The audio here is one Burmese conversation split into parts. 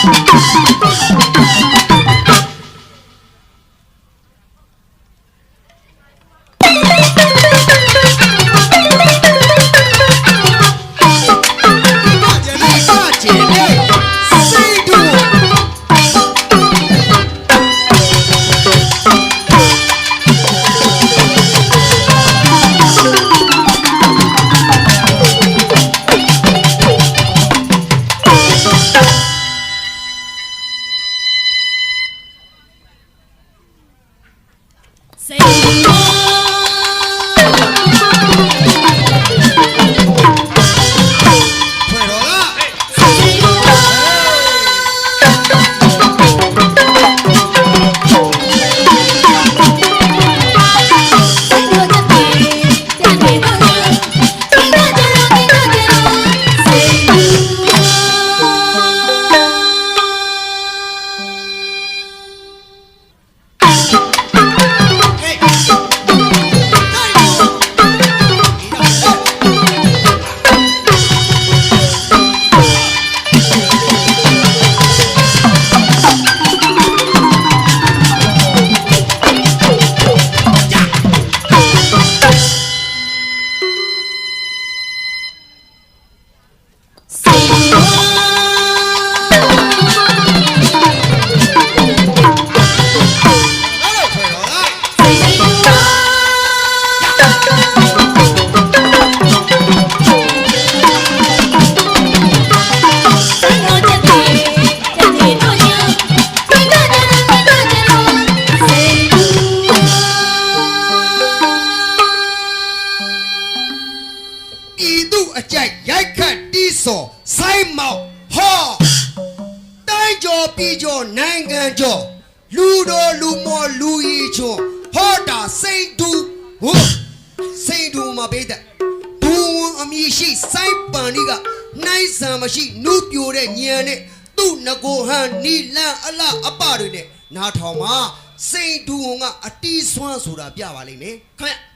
ကျ မောက်ဟောတိုင်းကျော်ပြည်ကျော်နိုင်ငံကျော်လူတော်လူမော်လူကြီးချွန်ဟောတာစိန်တူဟိုစိန်တူမှာပေးတဲ့ဘူဝန်အမည်ရှိစိုင်းပန်ဒီကနိုင်ဆံမရှိနုပြိုတဲ့ညံနဲ့သူ့ငကိုဟန်နီလန်အလအပတွေနဲ့နားထောင်မှာစိန်တူဝန်ကအတီးဆွမ်းဆိုတာပြပါလိမ့်မယ်ခင်ဗျ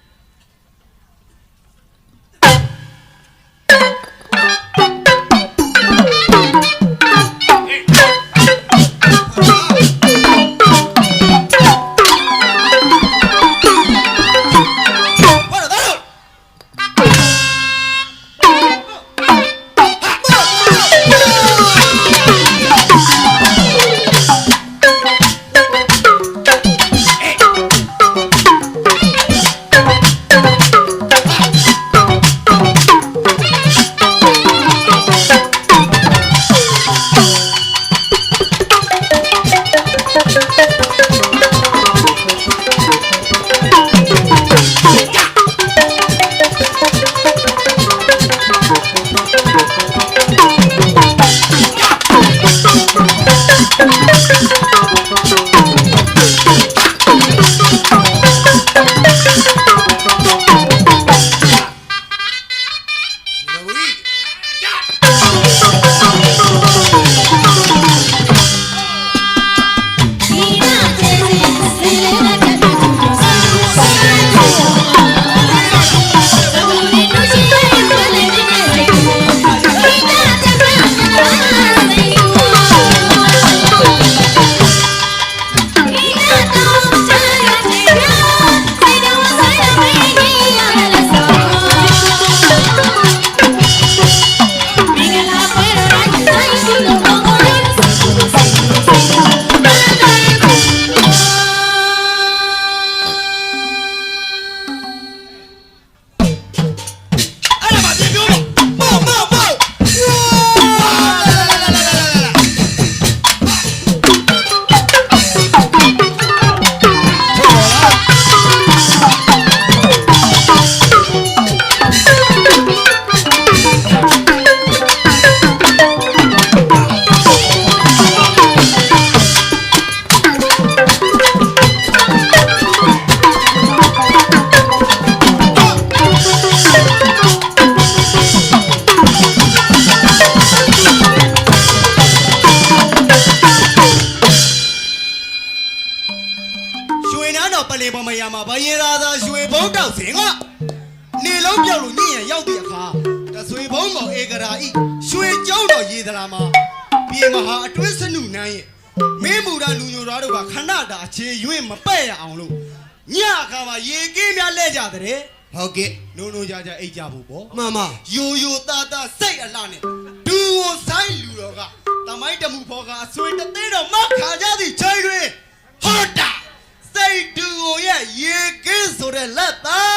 ရာမှာဘယင်သာသာရွှေဘုံတောက်စင်ကနေလုံးပြောက်လို့ညင်ရရောက်တဲ့အခါတဆွေဘုံမောင်ဧကရာဤရွှေကျောင်းတော်ရေသရာမှာပြေမဟာအတွင်းစနုနန်းရဲ့မင်းမူရာလူညိုသားတို့ကခဏတာအခြေရွင့်မပဲ့ရအောင်လို့ညအခါမှာရေကင်းများလဲကြတဲ့ဟုတ်ကဲ့နုံနုံကြကြအိတ်ကြဖို့ပေါ့မှန်ပါယိုယိုတာတာစိတ်အလှနဲ့ဒူကိုဆိုင်လူတော်ကတမိုင်းတမှုဖော်ကအဆွေတသေးတော်မခါကြသည့်ချိန်တွင်ဟောတာစိတ်ဒူကိုရဲ့ ရေကင်းဆိုတဲ့လက်သား